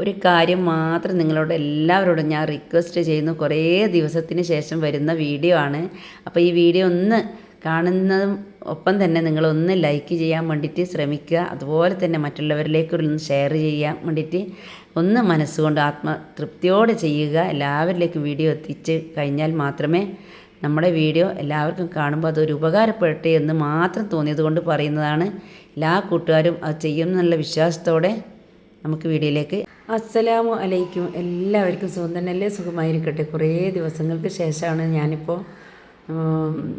ഒരു കാര്യം മാത്രം നിങ്ങളോട് എല്ലാവരോടും ഞാൻ റിക്വസ്റ്റ് ചെയ്യുന്നു. കുറേ ദിവസത്തിന് ശേഷം വരുന്ന വീഡിയോ ആണ്. അപ്പോൾ ഈ വീഡിയോ ഒന്ന് കാണുന്നതും ഒപ്പം തന്നെ നിങ്ങളൊന്ന് ലൈക്ക് ചെയ്യാൻ വേണ്ടിയിട്ട് ശ്രമിക്കുക. അതുപോലെ തന്നെ മറ്റുള്ളവരിലേക്ക് ഒന്ന് ഷെയർ ചെയ്യാൻ വേണ്ടിയിട്ട് ഒന്ന് മനസ്സുകൊണ്ട് ആത്മതൃപ്തിയോടെ ചെയ്യുക. എല്ലാവരിലേക്കും വീഡിയോ എത്തിച്ച് കഴിഞ്ഞാൽ മാത്രമേ നമ്മുടെ വീഡിയോ എല്ലാവർക്കും കാണുമ്പോൾ അതൊരു ഉപകാരപ്പെടട്ടെ എന്ന് മാത്രം തോന്നിയത് കൊണ്ട് പറയുന്നതാണ്. എല്ലാ കൂട്ടുകാരും അത് ചെയ്യുമെന്നുള്ള വിശ്വാസത്തോടെ നമുക്ക് വീഡിയോയിലേക്ക് അസ്സലാമു അലൈക്കും. എല്ലാവർക്കും സുഖം തന്നെയല്ലേ? സുഖമായിരിക്കട്ടെ. കുറേ ദിവസങ്ങൾക്ക് ശേഷമാണ് ഞാനിപ്പോൾ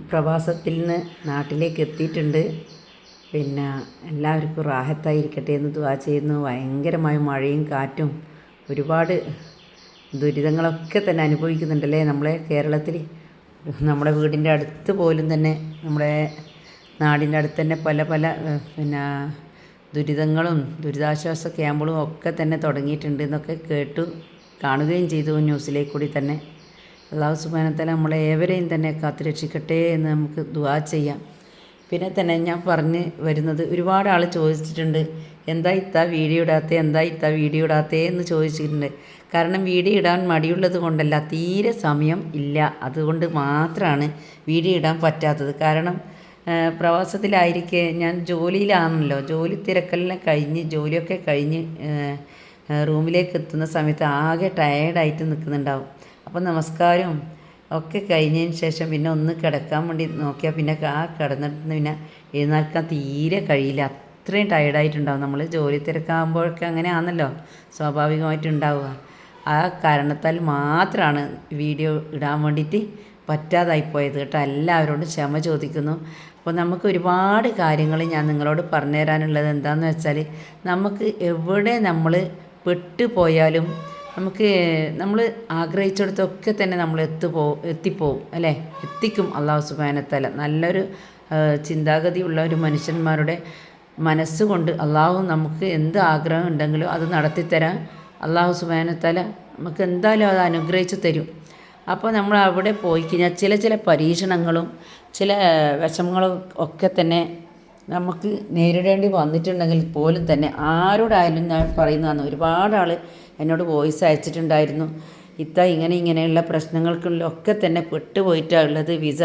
പ്രവാസത്തിൽ നിന്ന് നാട്ടിലേക്ക് എത്തിയിട്ടുണ്ട്. പിന്നെ എല്ലാവർക്കും റാഹത്തായിരിക്കട്ടെ എന്ന് ദുവാ ചെയ്യുന്നു. ഭയങ്കരമായ മഴയും കാറ്റും ഒരുപാട് ദുരിതങ്ങളൊക്കെ തന്നെ അനുഭവിക്കുന്നുണ്ടല്ലേ നമ്മളെ കേരളത്തിൽ നമ്മുടെ വീടിന്റെ അടുത്ത് പോലും തന്നെ നമ്മുടെ നാടിന്റെ അടുത്ത് തന്നെ പല പല പിന്നെ ദുരിതങ്ങളും ദുരിതാശ്വാസ ക്യാമ്പുകളും ഒക്കെ തന്നെ തുടങ്ങിയിട്ടുണ്ട് എന്നൊക്കെ കേട്ടു കാണുകയും ചെയ്തു ന്യൂസിലേക്ക് കൂടി തന്നെ. അള്ളാഹു സുബാനത്തല നമ്മളെ ഏവരെയും തന്നെ കാത്തുരക്ഷിക്കട്ടെ എന്ന് നമുക്ക് ദുവാ ചെയ്യാം. പിന്നെ തന്നെ ഞാൻ പറഞ്ഞ് വരുന്നത് ഒരുപാട് ആൾ ചോദിച്ചിട്ടുണ്ട് എന്താ ഇത്താ വീഡിയോ ഇടാത്തേ? എന്താ ഇത്താ വീഡിയോ ഇടാത്തേ? എന്ന് ചോദിച്ചിട്ടുണ്ട്. കാരണം വീഡിയോ ഇടാൻ മടിയുള്ളത് കൊണ്ടല്ല തീരെ സമയം ഇല്ല. അതുകൊണ്ട് മാത്രമാണ് വീഡിയോ ഇടാൻ പറ്റാത്തത്. കാരണം പ്രവാസത്തിലായിരിക്കെ ഞാൻ ജോലിയിലാണല്ലോ. ജോലി തിരക്കെല്ലാം കഴിഞ്ഞ് ജോലിയൊക്കെ കഴിഞ്ഞ് റൂമിലേക്ക് എത്തുന്ന സമയത്ത് ആകെ ടയേർഡായിട്ട് നിൽക്കുന്നുണ്ടാവും. അപ്പോൾ നമസ്കാരവും ഒക്കെ കഴിഞ്ഞതിന് ശേഷം പിന്നെ ഒന്ന് കിടക്കാൻ വേണ്ടി നോക്കിയാൽ പിന്നെ ആ കിടന്നിട്ട് പിന്നെ എഴുന്നേൽക്കാൻ തീരെ കഴിയില്ല. അത്രയും ടയേർഡായിട്ടുണ്ടാവും. നമ്മൾ ജോലി തിരക്കാകുമ്പോഴൊക്കെ അങ്ങനെ ആണല്ലോ സ്വാഭാവികമായിട്ടുണ്ടാവുക. ആ കാരണത്താൽ മാത്രമാണ് വീഡിയോ ഇടാൻ വേണ്ടിയിട്ട് പറ്റാതായിപ്പോയത് കേട്ടോ. എല്ലാവരോടും ക്ഷമ ചോദിക്കുന്നു. അപ്പോൾ നമുക്ക് ഒരുപാട് കാര്യങ്ങൾ ഞാൻ നിങ്ങളോട് പറഞ്ഞു തരാനുള്ളത് എന്താണെന്ന് വെച്ചാൽ നമുക്ക് എവിടെ നമ്മൾ പെട്ടുപോയാലും നമുക്ക് നമ്മൾ ആഗ്രഹിച്ചിടത്തൊക്കെ തന്നെ നമ്മൾ എത്തുപോ എത്തിപ്പോവും അല്ലേ? എത്തിക്കും അള്ളാഹു സുബാനത്തല നല്ലൊരു ചിന്താഗതിയുള്ള ഒരു മനുഷ്യന്മാരുടെ മനസ്സുകൊണ്ട് അള്ളാഹു നമുക്ക് എന്ത് ആഗ്രഹം ഉണ്ടെങ്കിലും അത് നടത്തിത്തരാൻ അള്ളാഹു സുബാനത്തല നമുക്ക് എന്തായാലും അത് അനുഗ്രഹിച്ച് തരും. അപ്പോൾ നമ്മൾ അവിടെ പോയി കഴിഞ്ഞാൽ ചില ചില പരീക്ഷണങ്ങളും ചില വിഷമങ്ങളും ഒക്കെ തന്നെ നമുക്ക് നേരിടേണ്ടി വന്നിട്ടുണ്ടെങ്കിൽ പോലും തന്നെ ആരോടായാലും ഞാൻ പറയുന്നതാണ് ഒരുപാട് ആൾ എന്നോട് വോയിസ് അയച്ചിട്ടുണ്ടായിരുന്നു. ഇത്ത ഇങ്ങനെ ഇങ്ങനെയുള്ള പ്രശ്നങ്ങൾക്കുള്ളൊക്കെ തന്നെ പെട്ടുപോയിട്ടാണ് ഉള്ളത്. വിസ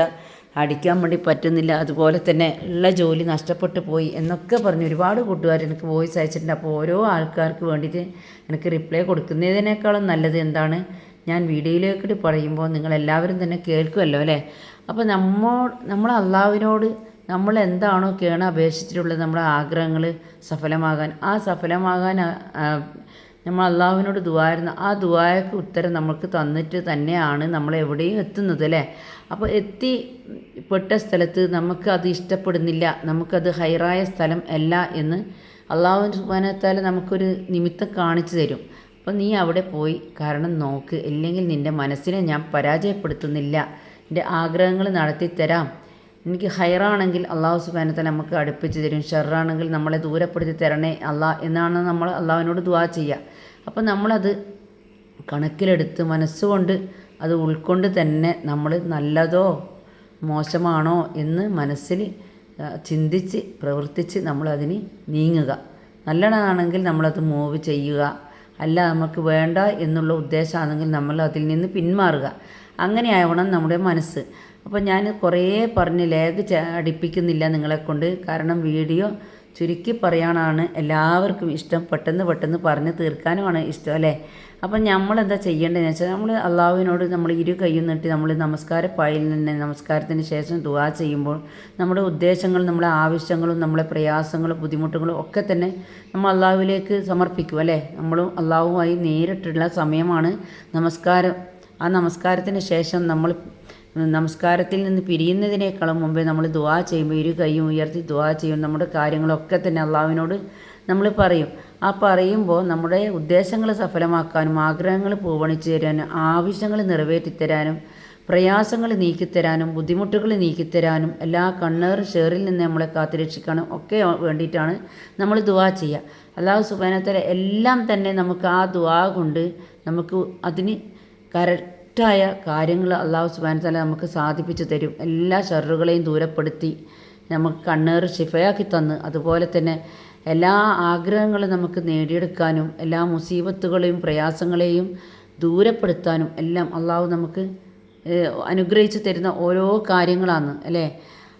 അടിക്കാൻ വേണ്ടി പറ്റുന്നില്ല. അതുപോലെ തന്നെ ഉള്ള ജോലി നഷ്ടപ്പെട്ടു പോയി എന്നൊക്കെ പറഞ്ഞ് ഒരുപാട് കൂട്ടുകാർ എനിക്ക് വോയിസ് അയച്ചിട്ടുണ്ട്. അപ്പോൾ ഓരോ ആൾക്കാർക്ക് വേണ്ടിയിട്ട് എനിക്ക് റിപ്ലൈ കൊടുക്കുന്നതിനേക്കാളും നല്ലത് എന്താണ്? ഞാൻ വീഡിയോയിലേക്ക് പറയുമ്പോൾ നിങ്ങളെല്ലാവരും തന്നെ കേൾക്കുമല്ലോ അല്ലേ? അപ്പോൾ നമ്മോ നമ്മൾ അള്ളാവിനോട് നമ്മൾ എന്താണോ കേണ അപേക്ഷിച്ചിട്ടുള്ളത് നമ്മുടെ ആഗ്രഹങ്ങൾ സഫലമാകാൻ. ആ സഫലമാകാൻ നമ്മൾ അള്ളാഹുവിനോട് ദുവായിരുന്ന ആ ദുവായക്ക് ഉത്തരം നമ്മൾക്ക് തന്നിട്ട് തന്നെയാണ് നമ്മൾ എവിടെയും എത്തുന്നത് അല്ലേ? അപ്പോൾ എത്തിപ്പെട്ട സ്ഥലത്ത് നമുക്ക് അത് ഇഷ്ടപ്പെടുന്നില്ല നമുക്കത് ഹൈറായ സ്ഥലം അല്ല എന്ന് അള്ളാഹു സുബാനത്താൽ നമുക്കൊരു നിമിത്തം കാണിച്ചു തരും. അപ്പോൾ നീ അവിടെ പോയി കാരണം നോക്ക്. ഇല്ലെങ്കിൽ നിന്റെ മനസ്സിനെ ഞാൻ പരാജയപ്പെടുത്തുന്നില്ല. എന്റെ ആഗ്രഹങ്ങൾ നടത്തിത്തരാം. എനിക്ക് ഹൈറാണെങ്കിൽ അള്ളാഹു സുബാനത്തെ നമുക്ക് അടുപ്പിച്ച് തരും. ഷെറാണെങ്കിൽ നമ്മളെ ദൂരപ്പെടുത്തി തരണേ അള്ളാഹ് എന്നാണ് നമ്മൾ അള്ളാഹുവിനോട് ദുവാ ചെയ്യുക. അപ്പോൾ നമ്മളത് കണക്കിലെടുത്ത് മനസ്സുകൊണ്ട് അത് ഉൾക്കൊണ്ട് തന്നെ നമ്മൾ നല്ലതോ മോശമാണോ എന്ന് മനസ്സിൽ ചിന്തിച്ച് പ്രവർത്തിച്ച് നമ്മളതിന് നീങ്ങുക. നല്ലതാണെങ്കിൽ നമ്മളത് മൂവ് ചെയ്യുക. അല്ല നമുക്ക് വേണ്ട എന്നുള്ള ഉദ്ദേശമാണെങ്കിൽ നമ്മൾ അതിൽ നിന്ന് പിന്മാറുക. അങ്ങനെ ആവണം നമ്മുടെ മനസ്സ്. അപ്പോൾ ഞാൻ കുറേ പറഞ്ഞ് ലേഖ അടിപ്പിക്കുന്നില്ല നിങ്ങളെക്കൊണ്ട്. കാരണം വീഡിയോ ചുരുക്കി പറയാനാണ് എല്ലാവർക്കും ഇഷ്ടം. പെട്ടെന്ന് പെട്ടെന്ന് പറഞ്ഞ് തീർക്കാനുമാണ് ഇഷ്ടം അല്ലേ? അപ്പം നമ്മൾ എന്താ ചെയ്യേണ്ടതെന്ന് വെച്ചാൽ നമ്മൾ അള്ളാഹുവിനോട് നമ്മൾ ഇരു കൈയും നീട്ടി നമ്മൾ നമസ്കാര പായിൽ നിന്ന് നമസ്കാരത്തിന് ശേഷം ദുവാ ചെയ്യുമ്പോൾ നമ്മുടെ ഉദ്ദേശങ്ങൾ നമ്മുടെ ആവശ്യങ്ങളും നമ്മളെ പ്രയാസങ്ങളും ബുദ്ധിമുട്ടുകളും ഒക്കെ തന്നെ നമ്മൾ അള്ളാഹുവിലേക്ക് സമർപ്പിക്കും അല്ലേ? നമ്മളും അള്ളാഹുമായി നേരിട്ടുള്ള സമയമാണ് നമസ്കാരം. ആ നമസ്കാരത്തിന് ശേഷം നമ്മൾ നമസ്കാരത്തിൽ നിന്ന് പിരിയുന്നതിനേക്കാളും മുമ്പേ നമ്മൾ ദുവാ ചെയ്യുമ്പോൾ ഇരു കൈയും ഉയർത്തി ദുവാ ചെയ്യും. നമ്മുടെ കാര്യങ്ങളൊക്കെ തന്നെ അള്ളാവിനോട് നമ്മൾ പറയും. ആ പറയുമ്പോൾ നമ്മുടെ ഉദ്ദേശങ്ങൾ സഫലമാക്കാനും ആഗ്രഹങ്ങൾ പൂവണിച്ചു തരാനും ആവശ്യങ്ങൾ നിറവേറ്റിത്തരാനും പ്രയാസങ്ങൾ നീക്കിത്തരാനും ബുദ്ധിമുട്ടുകൾ നീക്കിത്തരാനും എല്ലാ കണ്ണേറും ഷേറിൽ നിന്ന് നമ്മളെ കാത്തുരക്ഷിക്കാനും ഒക്കെ വേണ്ടിയിട്ടാണ് നമ്മൾ ദുവാ ചെയ്യുക. അള്ളാഹു സുബാനത്തല എല്ലാം തന്നെ നമുക്ക് ആ ദുവാ കൊണ്ട് നമുക്ക് അതിന് കറക്റ്റായ കാര്യങ്ങൾ അള്ളാഹു സുബാനത്തല നമുക്ക് സാധിപ്പിച്ചു തരും. എല്ലാ ഷെറുകളെയും ദൂരപ്പെടുത്തി നമുക്ക് കണ്ണേറ് ശിഫയാക്കി തന്ന് അതുപോലെ തന്നെ എല്ലാ ആഗ്രഹങ്ങളും നമുക്ക് നേടിയെടുക്കാനും എല്ലാ മുസീബത്തുകളെയും പ്രയാസങ്ങളെയും ദൂരപ്പെടുത്താനും എല്ലാം അള്ളാഹു നമുക്ക് അനുഗ്രഹിച്ചു തരുന്ന ഓരോ കാര്യങ്ങളാണ് അല്ലേ?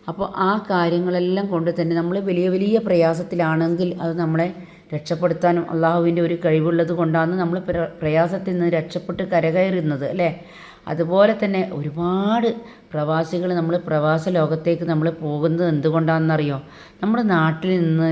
അപ്പോൾ ആ കാര്യങ്ങളെല്ലാം കൊണ്ട് തന്നെ നമ്മൾ വലിയ വലിയ പ്രയാസത്തിലാണെങ്കിൽ അത് നമ്മളെ രക്ഷപ്പെടുത്താനും അള്ളാഹുവിന്റെ ഒരു കഴിവുള്ളത് കൊണ്ടാണ് നമ്മൾ പ്രയാസത്തിൽ നിന്ന് രക്ഷപ്പെട്ട് കരകയറുന്നത് അല്ലേ? അതുപോലെ തന്നെ ഒരുപാട് പ്രവാസികൾ നമ്മൾ പ്രവാസ ലോകത്തേക്ക് നമ്മൾ പോകുന്നത് എന്തുകൊണ്ടാണെന്നറിയോ? നമ്മുടെ നാട്ടിൽ നിന്ന്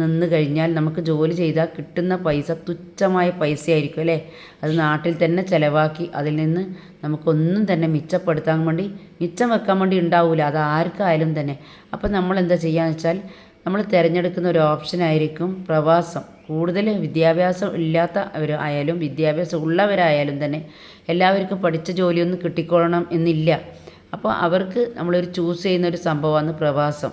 നിന്ന് കഴിഞ്ഞാൽ നമുക്ക് ജോലി ചെയ്താൽ കിട്ടുന്ന പൈസ തുച്ഛമായ പൈസയായിരിക്കും അല്ലേ? അത് നാട്ടിൽ തന്നെ ചിലവാക്കി അതിൽ നിന്ന് നമുക്കൊന്നും തന്നെ മിച്ചപ്പെടുത്താൻ വേണ്ടി മിച്ചം വെക്കാൻ വേണ്ടി ഉണ്ടാവില്ല അത് ആർക്കായാലും തന്നെ. അപ്പോൾ നമ്മൾ എന്താ ചെയ്യുക വെച്ചാൽ നമ്മൾ തിരഞ്ഞെടുക്കുന്ന ഒരു ഓപ്ഷനായിരിക്കും പ്രവാസം. കൂടുതൽ വിദ്യാഭ്യാസം ഇല്ലാത്ത ആയാലും വിദ്യാഭ്യാസം ഉള്ളവരായാലും തന്നെ എല്ലാവർക്കും പഠിച്ച ജോലിയൊന്നും കിട്ടിക്കൊള്ളണം എന്നില്ല. അപ്പോൾ അവർക്ക് നമ്മളൊരു ചൂസ് ചെയ്യുന്ന ഒരു സംഭവമാണ് പ്രവാസം.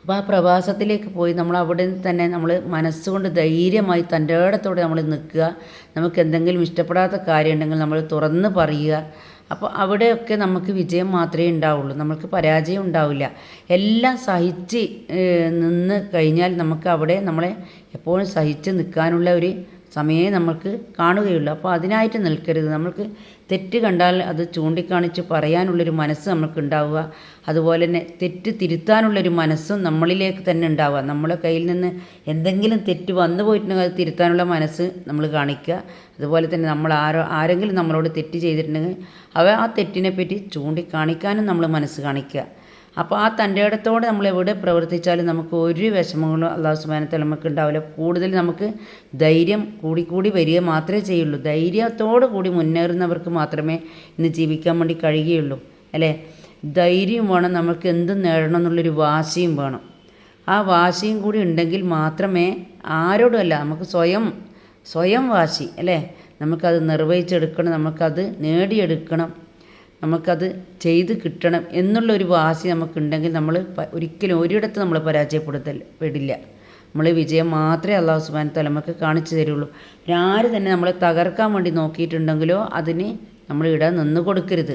അപ്പോൾ ആ പ്രവാസത്തിലേക്ക് പോയി നമ്മൾ അവിടെ നിന്ന് തന്നെ നമ്മൾ മനസ്സുകൊണ്ട് ധൈര്യമായി തന്റെ ഇടത്തോടെ നമ്മൾ നിൽക്കുക. നമുക്ക് എന്തെങ്കിലും ഇഷ്ടപ്പെടാത്ത കാര്യം ഉണ്ടെങ്കിൽ നമ്മൾ തുറന്ന് പറയുക. അപ്പോൾ അവിടെയൊക്കെ നമുക്ക് വിജയം മാത്രമേ ഉണ്ടാവുള്ളൂ. നമുക്ക് പരാജയം ഉണ്ടാവില്ല. എല്ലാം സഹിച്ച് നിന്ന് കഴിഞ്ഞാൽ നമുക്ക് അവിടെ നമ്മളെ എപ്പോഴും സഹിച്ച് നിൽക്കാനുള്ള ഒരു സമയമേ നമ്മൾക്ക് കാണുകയുള്ളൂ. അപ്പോൾ അതിനായിട്ട് നിൽക്കരുത്. നമ്മൾക്ക് തെറ്റ് കണ്ടാൽ അത് ചൂണ്ടിക്കാണിച്ച് പറയാനുള്ളൊരു മനസ്സ് നമുക്ക് ഉണ്ടാവുക. അതുപോലെ തന്നെ തെറ്റ് തിരുത്താനുള്ളൊരു മനസ്സും നമ്മളിലേക്ക് തന്നെ ഉണ്ടാവുക. നമ്മളെ കയ്യിൽ നിന്ന് എന്തെങ്കിലും തെറ്റ് വന്നു പോയിട്ടുണ്ടെങ്കിൽ അത് തിരുത്താനുള്ള മനസ്സ് നമ്മൾ കാണിക്കുക. അതുപോലെ തന്നെ നമ്മൾ ആരോ ആരെങ്കിലും നമ്മളോട് തെറ്റ് ചെയ്തിട്ടുണ്ടെങ്കിൽ അവ ആ തെറ്റിനെ പറ്റി ചൂണ്ടിക്കാണിക്കാനും നമ്മൾ മനസ്സ് കാണിക്കുക. അപ്പോൾ ആ തന്റെ ഇടത്തോടെ നമ്മൾ എവിടെ പ്രവർത്തിച്ചാലും നമുക്ക് ഒരു വിഷമങ്ങളും അള്ളാഹു സുബാനത്തിൽ നമുക്ക് ഉണ്ടാവില്ല. കൂടുതൽ നമുക്ക് ധൈര്യം കൂടിക്കൂടി വരിക മാത്രമേ ചെയ്യുള്ളൂ. ധൈര്യത്തോടു കൂടി മുന്നേറുന്നവർക്ക് മാത്രമേ ഇന്ന് ജീവിക്കാൻ വേണ്ടി കഴിയുകയുള്ളൂ. അല്ലേ? ധൈര്യം വേണം നമുക്ക് എന്തും നേടണം എന്നുള്ളൊരു വാശിയും വേണം. ആ വാശിയും കൂടി ഉണ്ടെങ്കിൽ മാത്രമേ ആരോടുമല്ല നമുക്ക് സ്വയം സ്വയം വാശി അല്ലേ? നമുക്കത് നിർവഹിച്ചെടുക്കണം നമുക്കത് നേടിയെടുക്കണം. നമുക്കത് ചെയ്ത് കിട്ടണം എന്നുള്ളൊരു വാശി നമുക്കുണ്ടെങ്കിൽ നമ്മൾ ഒരിക്കലും ഒരിടത്ത് നമ്മൾ പരാജയപ്പെടുത്തൽ പെടില്ല. നമ്മൾ വിജയം മാത്രമേ അള്ളാഹു സുബാൻ തലമക്ക് കാണിച്ചു തരുള്ളൂ. ആര് തന്നെ നമ്മളെ തകർക്കാൻ വേണ്ടി നോക്കിയിട്ടുണ്ടെങ്കിലോ അതിന് നമ്മൾ ഇട നിന്ന് കൊടുക്കരുത്.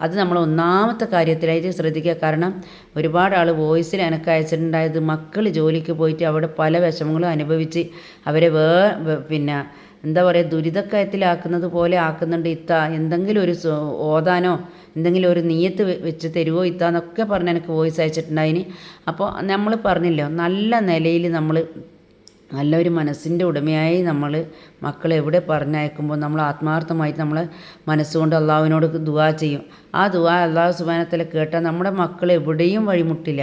അത് നമ്മൾ ഒന്നാമത്തെ കാര്യത്തിലായിട്ട് ശ്രദ്ധിക്കുക. കാരണം ഒരുപാട് ആൾ വോയിസിൽ എനിക്ക് അയച്ചിട്ടുണ്ടായത് മക്കൾ ജോലിക്ക് പോയിട്ട് അവിടെ പല വിഷമങ്ങളും അനുഭവിച്ച് അവരെ വേ പിന്നെ എന്താ പറയുക ദുരിതക്കയത്തിലാക്കുന്നത് പോലെ ആക്കുന്നുണ്ട് ഇത്ത. എന്തെങ്കിലും ഒരു ഓതാനോ എന്തെങ്കിലും ഒരു നീയത്ത് വെച്ച് തരുമോ ഇത്ത എന്നൊക്കെ പറഞ്ഞ് എനിക്ക് വോയിസ് അയച്ചിട്ടുണ്ടായിന്. അപ്പോൾ നമ്മൾ പറഞ്ഞില്ലോ നല്ല നിലയിൽ നമ്മൾ നല്ലൊരു മനസ്സിന്റെ ഉടമയായി നമ്മൾ മക്കളെ എവിടെ പറഞ്ഞയക്കുമ്പോൾ നമ്മൾ ആത്മാർത്ഥമായിട്ട് നമ്മൾ മനസ്സുകൊണ്ട് അള്ളാഹുവിനോട് ദുവാ ചെയ്യും. ആ ദുവാ അള്ളാഹു സുബാനത്തിൽ കേട്ടാൽ നമ്മുടെ മക്കൾ എവിടെയും വഴിമുട്ടില്ല.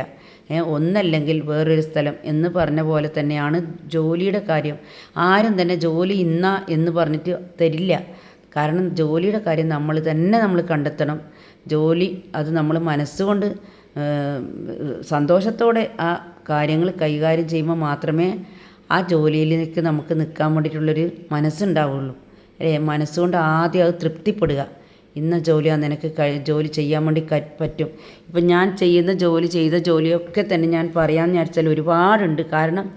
ഒന്നല്ലെങ്കിൽ വേറൊരു സ്ഥലം എന്ന് പറഞ്ഞ പോലെ തന്നെയാണ് ജോലിയുടെ കാര്യം. ആരും തന്നെ ജോലി ഇന്ന എന്ന് പറഞ്ഞിട്ട് തരില്ല. കാരണം ജോലിയുടെ കാര്യം നമ്മൾ തന്നെ നമ്മൾ കണ്ടെത്തണം. ജോലി അത് നമ്മൾ മനസ്സുകൊണ്ട് സന്തോഷത്തോടെ ആ കാര്യങ്ങൾ കൈകാര്യം ചെയ്യുമ്പോൾ മാത്രമേ ആ ജോലിയിലേക്ക് നമുക്ക് നിൽക്കാൻ വേണ്ടിയിട്ടുള്ളൊരു മനസ്സുണ്ടാവുള്ളൂ. അല്ലേ? മനസ്സുകൊണ്ട് ആദ്യം അത് തൃപ്തിപ്പെടുക. ഇന്ന ജോലിയാണ് നിനക്ക് ജോലി ചെയ്യാൻ വേണ്ടി പറ്റും. ഇപ്പം ഞാൻ ചെയ്യുന്ന ജോലി ചെയ്ത ജോലിയൊക്കെ തന്നെ ഞാൻ പറയാമെന്ന് വിചാരിച്ചാൽ ഒരുപാടുണ്ട്. കാരണം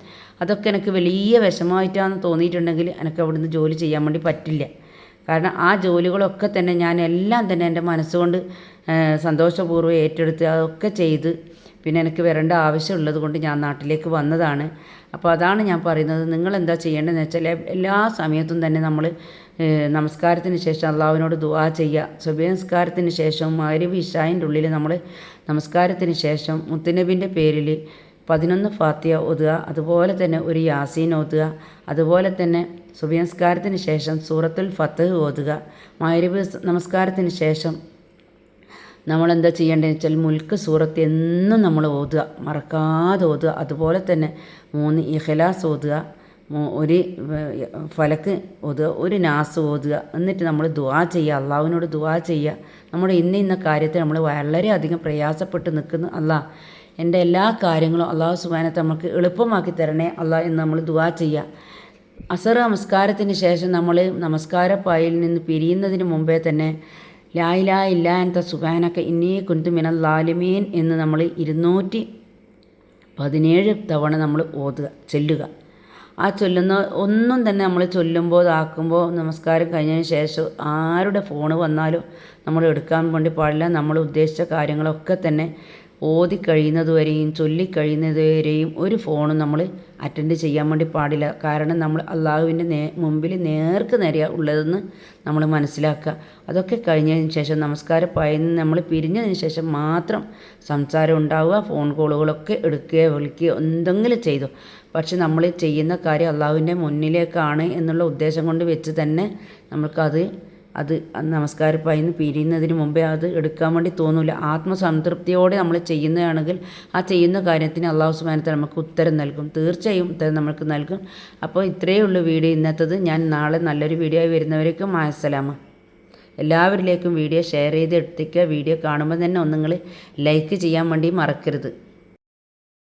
അതൊക്കെ എനിക്ക് വലിയ വിഷമമായിട്ടാണെന്ന് തോന്നിയിട്ടുണ്ടെങ്കിൽ എനിക്ക് അവിടുന്ന് ജോലി ചെയ്യാൻ വേണ്ടി പറ്റില്ല. കാരണം ആ ജോലികളൊക്കെ തന്നെ ഞാൻ എല്ലാം തന്നെ എന്റെ മനസ്സുകൊണ്ട് സന്തോഷപൂർവം ഏറ്റെടുത്ത് അതൊക്കെ ചെയ്ത് പിന്നെ എനിക്ക് വരേണ്ട ആവശ്യമുള്ളത് കൊണ്ട് ഞാൻ നാട്ടിലേക്ക് വന്നതാണ്. അപ്പോൾ അതാണ് ഞാൻ പറയുന്നത്. നിങ്ങൾ എന്താ ചെയ്യേണ്ടതെന്ന് വെച്ചാൽ എല്ലാ സമയത്തും തന്നെ നമ്മൾ നമസ്കാരത്തിന് ശേഷം അള്ളാഹുവിനോട് ദുവാ ചെയ്യുക. സുബൈ നമസ്കാരത്തിന് ശേഷം മഹരിബ് ഇഷായിന്റെ ഉള്ളിൽ നമ്മൾ നമസ്കാരത്തിന് ശേഷം മുത്തുനബിന്റെ പേരിൽ പതിനൊന്ന് ഫാത്തിയ ഓതുക അതുപോലെ തന്നെ ഒരു യാസീൻ ഓതുക അതുപോലെ തന്നെ സുബിയംസ്കാരത്തിന് ശേഷം സൂറത്തുൽ ഫത്തഹ് ഓതുക. മഹരിബ് നമസ്കാരത്തിന് ശേഷം നമ്മൾ എന്താ ചെയ്യേണ്ടതെന്ന് വെച്ചാൽ മുൽക്ക് സൂറത്ത് എന്നും നമ്മൾ ഓതുക മറക്കാതെ ഓതുക. അതുപോലെ തന്നെ മൂന്ന് ഇഹലാസ് ഓതുക. ഒരു ഫലക്ക് ഓതുക ഒരു നാസ് ഓതുക എന്നിട്ട് നമ്മൾ ദുവാ ചെയ്യുക അള്ളാഹുവിനോട് ദുവാ ചെയ്യുക. നമ്മുടെ ഇന്ന ഇന്ന കാര്യത്തിൽ നമ്മൾ വളരെയധികം പ്രയാസപ്പെട്ട് നിൽക്കുന്നു. അല്ല എന്റെ എല്ലാ കാര്യങ്ങളും അള്ളാഹു സുബാനത്തെ നമുക്ക് എളുപ്പമാക്കി തരണേ അള്ളാഹ് എന്ന് നമ്മൾ ദുവാ ചെയ്യുക. അസർ നമസ്കാരത്തിന് ശേഷം നമ്മൾ നമസ്കാരപ്പായിൽ നിന്ന് പിരിയുന്നതിന് മുമ്പേ തന്നെ ലായിലാ എന്ന സുബാനൊക്കെ ഇന്നീ കുന്തു മിനൽ ലാലിമീൻ എന്ന് നമ്മൾ ഇരുന്നൂറ്റി പതിനേഴ് തവണ നമ്മൾ ഓതുക ചെല്ലുക. ആ ചൊല്ലുന്ന ഒന്നും തന്നെ നമ്മൾ ചൊല്ലുമ്പോൾ ആക്കുമ്പോൾ നമസ്കാരം കഴിഞ്ഞതിന് ശേഷം ആരുടെ ഫോൺ വന്നാലും നമ്മൾ എടുക്കാൻ വേണ്ടി പാടില്ല. നമ്മൾ ഉദ്ദേശിച്ച കാര്യങ്ങളൊക്കെ തന്നെ ഓതി കഴിയുന്നതുവരെയും ചൊല്ലി കഴിയുന്നതുവരെയും ഒരു ഫോണും നമ്മൾ അറ്റൻഡ് ചെയ്യാൻ വേണ്ടി പാടില്ല. കാരണം നമ്മൾ അള്ളാഹുവിന്റെ നേ മുമ്പിൽ നേർക്ക് നേരെ ഉള്ളതെന്ന് നമ്മൾ മനസ്സിലാക്കുക. അതൊക്കെ കഴിഞ്ഞതിന് ശേഷം നമസ്കാരപ്പായെന്ന് നമ്മൾ പിരിഞ്ഞതിന് ശേഷം മാത്രം സംസാരം ഉണ്ടാവുക ഫോൺ കോളുകളൊക്കെ എടുക്കുകയോ വിളിക്കുകയോ എന്തെങ്കിലും ചെയ്തു. പക്ഷെ നമ്മൾ ചെയ്യുന്ന കാര്യം അള്ളാഹുവിന്റെ മുന്നിലേക്കാണ് എന്നുള്ള ഉദ്ദേശം കൊണ്ട് വെച്ച് തന്നെ നമ്മൾക്കത് അത് നമസ്കാരപ്പായിന്ന് പിരിയുന്നതിന് മുമ്പേ അത് എടുക്കാൻ വേണ്ടി തോന്നില്ല ആത്മസംതൃപ്തിയോടെ നമ്മൾ ചെയ്യുന്നതാണെങ്കിൽ ആ ചെയ്യുന്ന കാര്യത്തിന് അള്ളാഹു സുബാനത്തെ നമുക്ക് ഉത്തരം നൽകും. തീർച്ചയായും ഉത്തരം നമുക്ക് നൽകും. അപ്പോൾ ഇത്രയേ ഉള്ളൂ വീഡിയോ ഇന്നത്തത്. ഞാൻ നാളെ നല്ലൊരു വീഡിയോ ആയി വരുന്നവരേക്കും മായസലാമ എല്ലാവരിലേക്കും വീഡിയോ ഷെയർ ചെയ്ത് എത്തിക്കുക വീഡിയോ കാണുമ്പോൾ തന്നെ ഒന്ന് നിങ്ങൾ ലൈക്ക് ചെയ്യാൻ വേണ്ടി മറക്കരുത്.